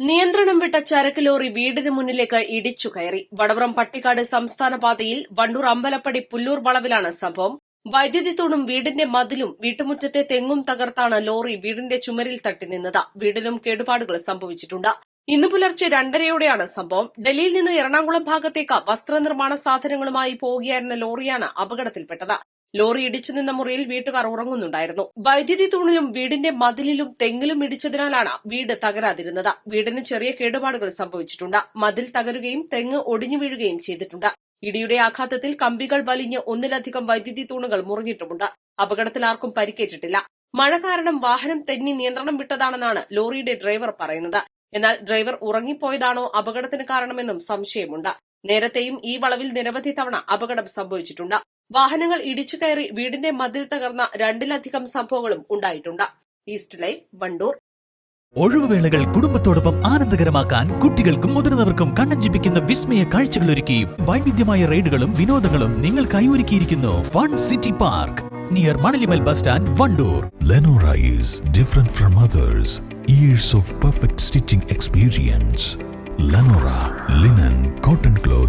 നിയന്ത്രണം വിട്ട ചരക്ക് ലോറി വീടിന് മുന്നിലേക്ക് ഇടിച്ചു കയറി. വടവറം പട്ടിക്കാട് സംസ്ഥാന പാതയിൽ വണ്ടൂർ അമ്പലപ്പടി പുല്ലൂർ വളവിലാണ് സംഭവം. വൈദ്യുതി തൂണും വീടിന്റെ മതിലും വീട്ടുമുറ്റത്തെ തെങ്ങും തകർത്താണ് ലോറി വീടിന്റെ ചുമരിൽ തട്ടി നിന്നത്. വീടിനും കേടുപാടുകൾ സംഭവിച്ചിട്ടുണ്ട്. ഇന്ന് പുലർച്ചെ രണ്ടരയോടെയാണ് സംഭവം. ഡൽഹിയിൽ നിന്ന് എറണാകുളം ഭാഗത്തേക്ക് വസ്ത്രനിർമ്മാണ സാധനങ്ങളുമായി പോവുകയായിരുന്ന ലോറിയാണ് അപകടത്തിൽപ്പെട്ടത്. ലോറി ഇടിച്ചു നിന്ന മുറിയിൽ വീട്ടുകാർ ഉറങ്ങുന്നുണ്ടായിരുന്നു. വൈദ്യുതി തൂണിലും വീടിന്റെ മതിലിലും തെങ്ങിലും ഇടിച്ചതിനാലാണ് വീട് തകരാതിരുന്നത്. വീടിന് ചെറിയ കേടുപാടുകൾ സംഭവിച്ചിട്ടുണ്ട്. മതിൽ തകരുകയും തെങ്ങ് ഒടിഞ്ഞു വീഴുകയും ചെയ്തിട്ടുണ്ട്. ഇടിയുടെ ആഘാതത്തിൽ കമ്പികൾ വലിഞ്ഞ് ഒന്നിലധികം വൈദ്യുതി തൂണുകൾ മുറിഞ്ഞിട്ടുമുണ്ട്. അപകടത്തിൽ ആർക്കും പരിക്കേറ്റിട്ടില്ല. മഴ കാരണം വാഹനം തെന്നി നിയന്ത്രണം വിട്ടതാണെന്നാണ് ലോറിയുടെ ഡ്രൈവർ പറയുന്നത്. എന്നാൽ ഡ്രൈവർ ഉറങ്ങിപ്പോയതാണോ അപകടത്തിന് കാരണമെന്നും സംശയമുണ്ട്. നേരത്തെയും ഈ വളവിൽ നിരവധി തവണ അപകടം സംഭവിച്ചിട്ടുണ്ട്. വാഹനങ്ങൾ ഇടിച്ചു കയറി വീടിന്റെ മതിൽ തകർന്ന രണ്ടിലധികം സംഭവങ്ങളും ഉണ്ടായിട്ടുണ്ട്. ഈസ്റ്റ് ലൈൻ വണ്ടൂർ ഒഴിവുവേളകൾ കുടുംബത്തോടൊപ്പം ആനന്ദകരമാക്കാൻ കുട്ടികൾക്കും മുതിർന്നവർക്കും കണ്ണഞ്ചിപ്പിക്കുന്ന വിസ്മയ കാഴ്ചകൾ ഒരുക്കി വൈവിധ്യമായ റൈഡുകളും വിനോദങ്ങളും നിങ്ങൾക്കായി ഒരുക്കിയിരിക്കുന്നു one city park. Near Manalimal bus stand Wandoor Lenora is from from years of perfect perfect experience experience. Linen cotton cotton cloth